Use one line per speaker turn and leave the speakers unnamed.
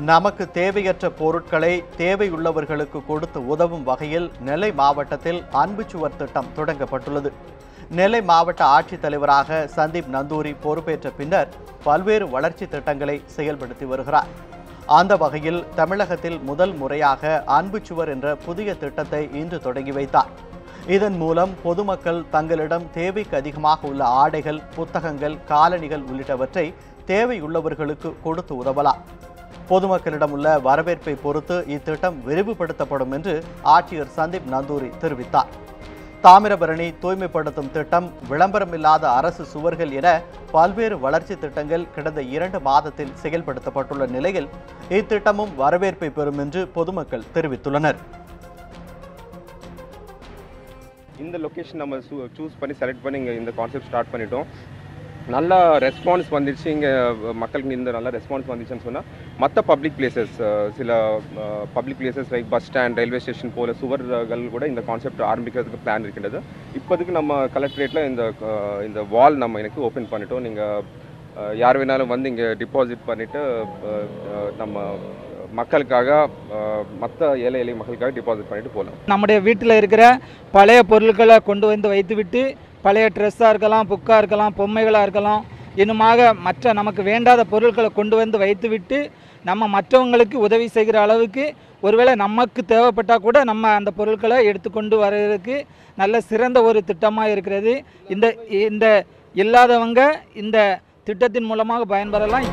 நமக்கு தேவையற்ற பொருட்களை தேவையுள்ளவர்களுக்கு கொடுத்து உதவும் வகையில் நெல்லை மாவட்டத்தில் அன்புச்சுவர் திட்டம் தொடங்கப்பட்டுள்ளது. நெல்லை மாவட்ட ஆட்சித்தலைவராக சந்தீப் நந்தூரி பொறுப்பேற்ற பின்னர் பல்வேறு வளர்ச்சி திட்டங்களை செயல்படுத்தி வருகிறார். அந்த வகையில் தமிழகத்தில் முதல் முறையாக அன்புச்சுவர் என்ற புதிய திட்டத்தை இன்று தொடங்கி வைத்தார். இதன் மூலம் பொதுமக்கள் தங்களிடம் தேவைக்கு அதிகமாக உள்ள ஆடைகள் புத்தகங்கள் காலணிகள் உள்ளிட்டவற்றை தேவையுள்ளவர்களுக்கு கொடுத்து உதவலாம். பொதுமக்களிடம் உள்ள வரவேற்பை பொறுத்து இத்திட்டம் விரிவுபடுத்தப்படும் என்று ஆட்சியர் சந்தீப் நந்தூரி தெரிவித்தார். தாமிரபரணி தூய்மைப்படுத்தும் திட்டம் விளம்பரமில்லாத அரசு சுவர்கள் என பல்வேறு வளர்ச்சி திட்டங்கள் கடந்த இரண்டு மாதத்தில் செயல்படுத்தப்பட்டுள்ள நிலையில் இத்திட்டமும் வரவேற்பை பெறும் என்று பொதுமக்கள் தெரிவித்துள்ளனர்.
இந்த லொக்கேஷன் நம்ம சூஸ் பண்ணி செலக்ட் பண்ணி இங்கே இந்த கான்செப்ட் ஸ்டார்ட் பண்ணிட்டோம். நல்ல ரெஸ்பான்ஸ் வந்துச்சு இங்கே மக்களுக்கு இந்த நல்ல ரெஸ்பான்ஸ் வந்துச்சுன்னு சொன்னால் மற்ற பப்ளிக் பிளேசஸ் சில public places like bus stand railway station போல சுவர்கள் கூட இந்த கான்செப்ட் ஆரம்பிக்கிறதுக்கு பிளான் இருக்கின்றது. இப்போதைக்கு நம்ம கலெக்டரேட்டில் இந்த இந்த வால் நம்ம எனக்கு ஓப்பன் பண்ணிட்டோம். நீங்கள் யார் வேணாலும் வந்து இங்கே டிபாசிட் பண்ணிவிட்டு நம்ம மக்களுக்காக மற்ற ஏழை எளிய மக்களுக்காக டிபாசிட் பண்ணிட்டு போகலாம்
நம்முடைய வீட்டில் இருக்கிற பழைய பொருட்களை கொண்டு வந்து வைத்துவிட்டு பழைய ட்ரெஸ்ஸாக இருக்கலாம் புக்காக இருக்கலாம் பொம்மைகளாக இருக்கலாம் இன்னுமாக மற்ற நமக்கு வேண்டாத பொருட்களை கொண்டு வந்து வைத்துவிட்டு நம்ம மற்றவங்களுக்கு உதவி செய்கிற அளவுக்கு ஒருவேளை நமக்கு தேவைப்பட்டால் கூட நம்ம அந்த பொருட்களை எடுத்துக்கொண்டு வர்றதுக்கு நல்ல சிறந்த ஒரு திட்டமாக இருக்கிறது. இந்த இந்த இல்லாதவங்க இந்த திட்டத்தின் மூலமாக பயன்பெறலாம்.